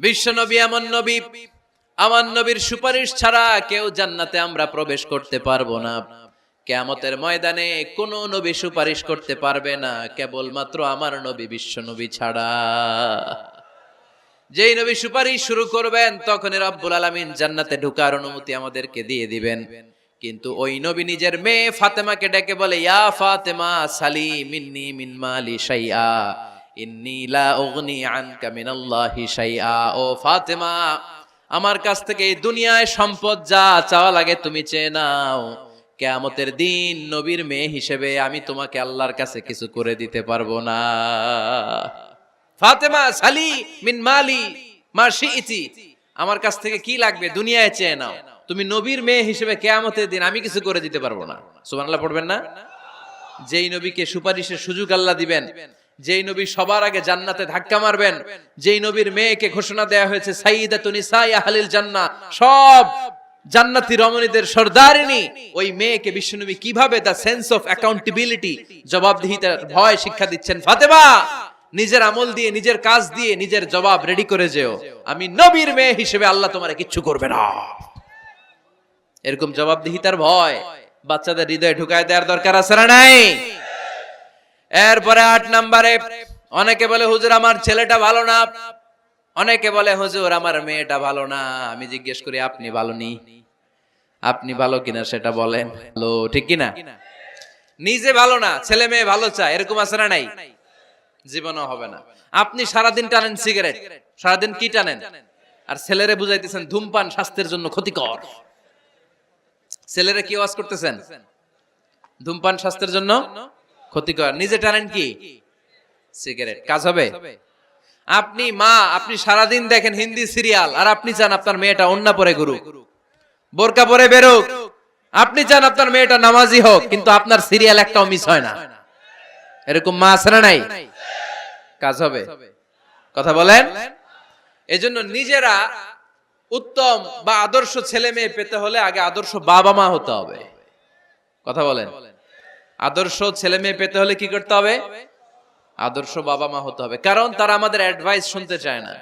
বিশ্ব নবী এমন নবী। আমার নবীর সুপারিশ ছাড়া কেউ জান্নাতে আমরা প্রবেশ করতে পারব না। কেয়ামতের ময়দানে কোন নবী সুপারিশ করতে পারবে না, কেবলমাত্র আমার নবী বিশ্ব নবী ছাড়া। যেই নবী সুপারিশ শুরু করবেন, তখনই রব্বুল আলামিন জান্নাতে ঢুকার অনুমতি আমাদেরকে দিয়ে দিবেন। কিন্তু ওই নবী নিজের মেয়ে ফাতেমাকে ডেকে বলে, ইয়া ফাতেমা, সালি মিন্নি মিন মালি শাইআ ফাতেমা, আমার কাছ থেকে এই দুনিয়ায় সম্পদ যা চাওয়া লাগে তুমি চেয়ে নাও। কেয়ামতের দিন নবীর মেয়ে হিসেবে আমি তোমাকে আল্লাহর কাছে কিছু করে দিতে পারব না। ফাতেমা, সালি মিন মালি আমার কাছ থেকে কি লাগবে দুনিয়ায় চেয়ে নাও। তুমি নবীর মেয়ে হিসেবে কেয়ামতের দিন আমি কিছু করে দিতে পারব না। সুবহানাল্লাহ পড়বেন না? যেই নবীকে সুপারিশের সুযোগ আল্লাহ দিবেন যেই নবী সবার আগে জান্নাতে ধাক্কা মারবেন, যেই নবীর মেয়েকে ঘোষণা দেয়া হয়েছে, সাইয়্যিদাতুন নিসাই আহলিল জান্নাহ, সব জান্নাতি রমণীদের সর্দারিনী, ওই মেয়েকে বিশ্বনবী কীভাবে দা সেন্স অফ অ্যাকাউন্টেবিলিটি জবাবদিহিতার ভয় শিক্ষা দিচ্ছেন? ফাতেমা, নিজের আমল দিয়ে, নিজের কাজ দিয়ে, নিজের জবাব রেডি করে যেও। আমি নবীর মেয়ে হিসেবে আল্লাহ তোমার কিচ্ছু করবে না। এরকম জবাবদিহিতার ভয় বাচ্চাদের হৃদয়ে ঢুকায় দেওয়ার দরকার আছে না নাই? এরপরে আট নাম্বারে অনেকে বলে, হুজুর, আমার ছেলেটা ভালো না। অনেকে বলে, হুজুর, আমার মেয়েটা ভালো না। আমি জিজ্ঞেস করি, আপনি ভালো নি? আপনি ভালো কিনা সেটা বলেন। ভালো, ঠিক কিনা? নিজে ভালো না, ছেলে মেয়ে ভালো চায়। এরকম আছে না নাই? জীবনও হবে না। আপনি সারাদিন টানেন সিগারেট, সারাদিন কি টানেন? আর ছেলেরে বুঝাইতেছেন, ধূমপান স্বাস্থ্যের জন্য ক্ষতিকর। ছেলেরা কি ওয়াজ করতেছেন? ধূমপান স্বাস্থ্যের জন্য ক্ষতিকর। নিজে টানেন কি? সিগারেট। কাজ হবে? আপনি মা, আপনি সারাদিন দেখেন হিন্দি সিরিয়াল, আর আপনি চান আপনার মেয়েটা অন্য পরে গুরু বোরকা পরে বেরোক। আপনি চান আপনার মেয়েটা নামাজি হোক, কিন্তু আপনার সিরিয়াল একটাও মিস হয় না। এরকম মা আছে না নাই? কাজ হবে। কথা বলেন? এজন্য নিজেরা উত্তম বা আদর্শ ছেলে মেয়ে পেতে হলে আগে আদর্শ বাবা মা হতে হবে। কথা বলেন? আদর্শ ছেলে মেয়ে পেতে হলে কি করতে হবে? আদর্শ বাবা মা হতে হবে। কারণ তারা আমাদের অ্যাডভাইস শুনতে চায় না।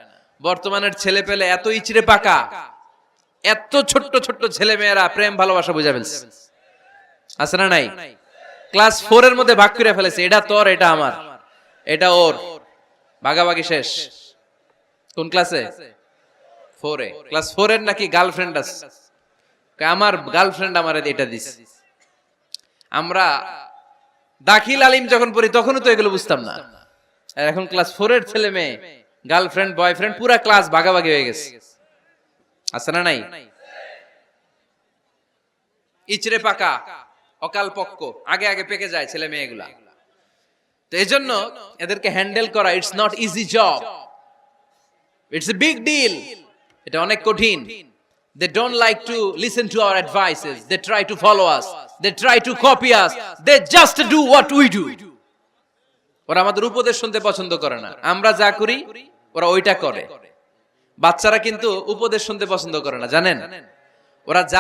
বর্তমানের ছেলে পেলে এত ইচড়ে পাকা, এত ছোট্ট ছোট্ট ছেলে মেয়েরা প্রেম, ভালোবাসা বুঝা ফেলছে। আছে না নাই? ক্লাস ফোর এর মধ্যে ভাগ করে ফেলেছে। এটা তোর, এটা আমার। এটা ওর। ভাগাভাগি শেষ। কোন ক্লাসে? ফোরে ক্লাস ফোর এর নাকি গার্লফ্রেন্ড আছে? আমার গার্লফ্রেন্ড আমার এটা দিস। আমরা দাখিল আলিম যখন পড়ি, তখনও তো এগুলো বুঝতাম না। এখন ক্লাস ফোর এর ছেলে মেয়ে গার্লফ্রেন্ড বয়ফ্রেন্ড পুরা ক্লাস ভাগাভাগি হয়ে গেছে। আছে না নাই? ইচড়ে পাকা, অকাল পক্ক, আগে আগে পেকে যায় ছেলে মেয়েগুলা। তো এই জন্য এদেরকে হ্যান্ডেল করা it's not easy job it's a big deal এটা অনেক কঠিন। দে don't like to listen to our advices. They try to follow us. They try to copy us. They just do what we do. ওরা আমাদের উপদেশ শুনতে পছন্দ করে না আমরা যা করি ওরা ওইটা করে বাচ্চারা কিন্তু উপদেশ শুনতে পছন্দ করে না জানেন ওরা যা